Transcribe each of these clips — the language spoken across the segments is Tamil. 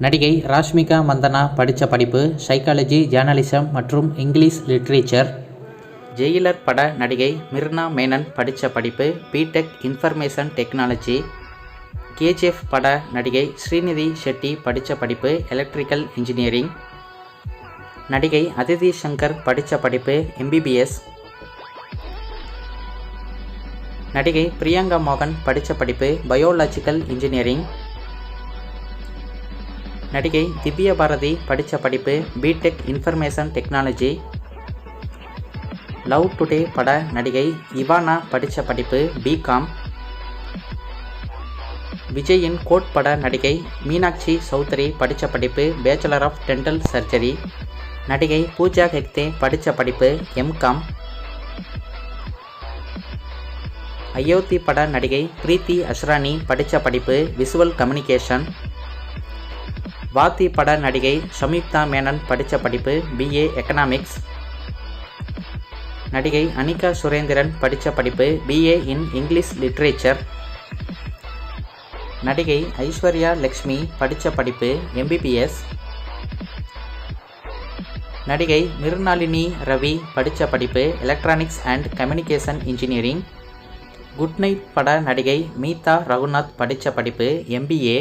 நடிகை ராஷ்மிகா மந்தனா படித்த படிப்பு சைக்காலஜி ஜேர்னலிசம் மற்றும் இங்கிலீஷ் லிட்ரேச்சர் ஜெயிலர் பட நடிகை மிர்னா மேனன் படித்த படிப்பு பிடெக் இன்ஃபர்மேஷன் டெக்னாலஜி கேஜிஎஃப் பட நடிகை ஸ்ரீநிதி ஷெட்டி படித்த படிப்பு எலக்ட்ரிக்கல் இன்ஜினியரிங் நடிகை அதிதி சங்கர் படித்த படிப்பு எம்பிபிஎஸ் நடிகை பிரியங்கா மோகன் படித்த படிப்பு பயோலாஜிக்கல் இன்ஜினியரிங் நடிகை திவ்யா பாரதி படித்த படிப்பு B Tech information technology Love Today பட நடிகை இவானா படித்த படிப்பு பிகாம் விஜயின் கோட் பட நடிகை மீனாட்சி சௌத்ரி படித்த படிப்பு பேச்சுலர் ஆஃப் டென்டல் சர்ஜரி நடிகை பூஜா ஹெக்தே படித்த படிப்பு எம்காம் அயோத்தி பட நடிகை பிரீத்தி அஸ்ரானி படித்த படிப்பு விசுவல் கம்யூனிகேஷன் வாத்தி பட நடிகை சம்யுக்தா மேனன் படித்த படிப்பு பிஏ எக்கனாமிக்ஸ் நடிகை அனிகா சுரேந்திரன் படித்த படிப்பு பிஏ இன் இங்கிலீஷ் லிட்ரேச்சர். நடிகை ஐஸ்வர்யா லக்ஷ்மி படித்த படிப்பு எம்பிபிஎஸ் நடிகை மிருணாலினி ரவி படித்த படிப்பு electronics and communication engineering Good Night பட நடிகை மீதா ரகுநாத் படித்த படிப்பு எம்பிஏ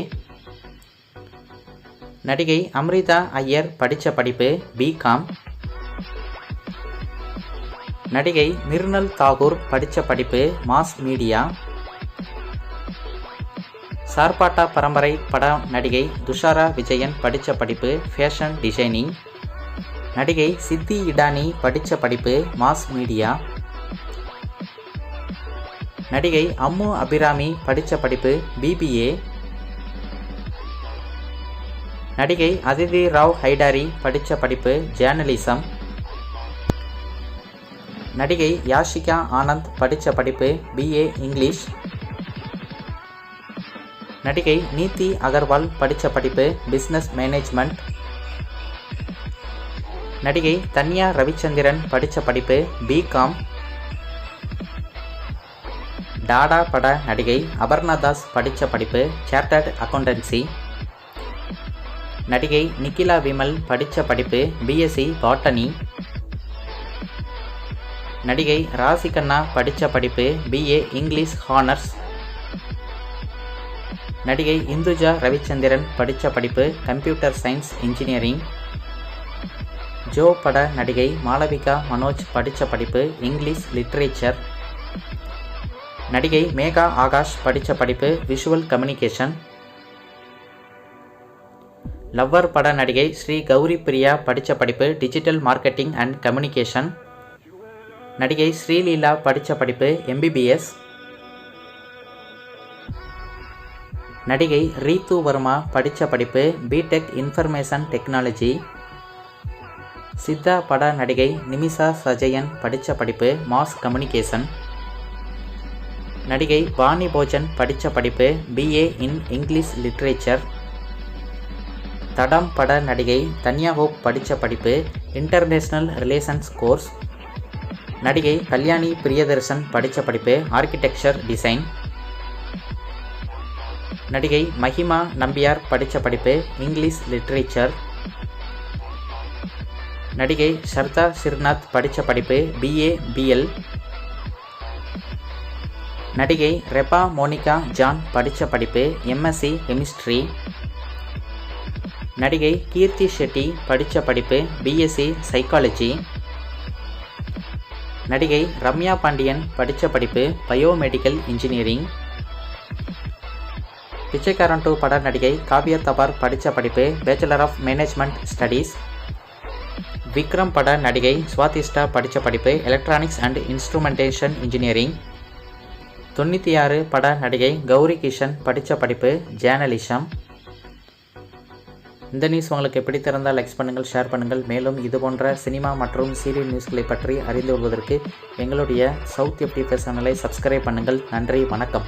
நடிகை அம்ரிதா ஐயர் படித்த படிப்பு பிகாம் நடிகை மிர்னல் தாகூர் படித்த படிப்பு மாஸ் மீடியா. சார்பாட்டா பரம்பரை பட நடிகை துஷாரா விஜயன் படித்த படிப்பு ஃபேஷன் டிசைனிங் நடிகை சித்தி இடானி படித்த படிப்பு மாஸ் மீடியா. நடிகை அம்மு அபிராமி படித்த படிப்பு பிபிஏ நடிகை அதிதி ராவ் ஹைடாரி படித்த படிப்பு ஜேர்னலிசம். நடிகை யாஷிகா ஆனந்த் படித்த படிப்பு பிஏ இங்கிலீஷ். நடிகை நீதி அகர்வால் படித்த படிப்பு பிஸ்னஸ் மேனேஜ்மெண்ட். நடிகை தன்யா ரவிச்சந்திரன் படித்த படிப்பு பிகாம் டாடா பட நடிகை அபர்ணா தாஸ் படித்த படிப்பு சார்ட்டர்ட் அக்கௌண்டன்சி நடிகை நிக்கிலா விமல் படித்த படிப்பு பிஎஸ்சி பாட்டனி நடிகை ராசிகண்ணா படித்த படிப்பு பிஏ இங்கிலீஷ் ஹானர்ஸ். நடிகை இந்துஜா ரவிச்சந்திரன் படித்த படிப்பு கம்ப்யூட்டர் சயின்ஸ் இன்ஜினியரிங். ஜோ பட நடிகை மாளவிகா மனோஜ் படித்த படிப்பு இங்கிலீஷ் லிட்ரேச்சர். நடிகை மேகா ஆகாஷ் படித்த படிப்பு விஷுவல் கம்யூனிகேஷன். லவ்வர் பட நடிகை ஸ்ரீ கௌரி பிரியா படித்த படிப்பு டிஜிட்டல் மார்க்கெட்டிங் அண்ட் கம்யூனிகேஷன் நடிகை ஸ்ரீலீலா படித்த படிப்பு எம்பிபிஎஸ் நடிகை ரீத்து வர்மா படித்த படிப்பு பிடெக் இன்ஃபர்மேஷன் டெக்னாலஜி சித்தா பட நடிகை நிமிஷா சஜயன் படித்த படிப்பு மாஸ் கம்யூனிகேஷன் நடிகை வாணி போஜன் படித்த படிப்பு பிஏ இன் இங்கிலீஷ் லிட்ரேச்சர் தடம் பட நடிகை தன்யா ஹோப் படித்த படிப்பு இன்டர்நேஷ்னல் ரிலேஷன்ஸ் கோர்ஸ் நடிகை கல்யாணி பிரியதர்சன் படித்த படிப்பு ஆர்கிடெக்சர் டிசைன் நடிகை மஹிமா நம்பியார் படித்த படிப்பு இங்கிலீஷ் லிட்ரேச்சர் நடிகை ஷர்தா சிர்நாத் படித்த படிப்பு பிஏ பிஎல் நடிகை ரெபா மோனிகா ஜான் படித்த படிப்பு எம்எஸ்சி கெமிஸ்ட்ரி நடிகை கீர்த்தி ஷெட்டி படித்த படிப்பு பிஎஸ்சி சைக்காலஜி நடிகை ரம்யா பாண்டியன் படித்த படிப்பு பயோமெடிக்கல் இன்ஜினியரிங் பிச்சைக்காரன் டூ பட நடிகை காவியா தபார் படித்த படிப்பு bachelor of management studies Vikram பட நடிகை ஸ்வாதிஷ்டா படித்த படிப்பு எலக்ட்ரானிக்ஸ் அண்ட் இன்ஸ்ட்ருமெண்டேஷன் இன்ஜினியரிங் தொண்ணூற்றி ஆறு பட நடிகை கௌரி கிஷன் படித்த படிப்பு ஜேர்னலிசம் இந்த நியூஸ் உங்களுக்கு எப்படி திறந்தால் லைக்ஸ் பண்ணுங்கள் ஷேர் பண்ணுங்கள். மேலும் இது போன்ற சினிமா மற்றும் சீரியல் நியூஸ்களை பற்றி அறிந்து கொள்வதற்கு எங்களுடைய சவுத் எஃப்டி சேனலை சப்ஸ்கிரைப் பண்ணுங்கள். நன்றி வணக்கம்.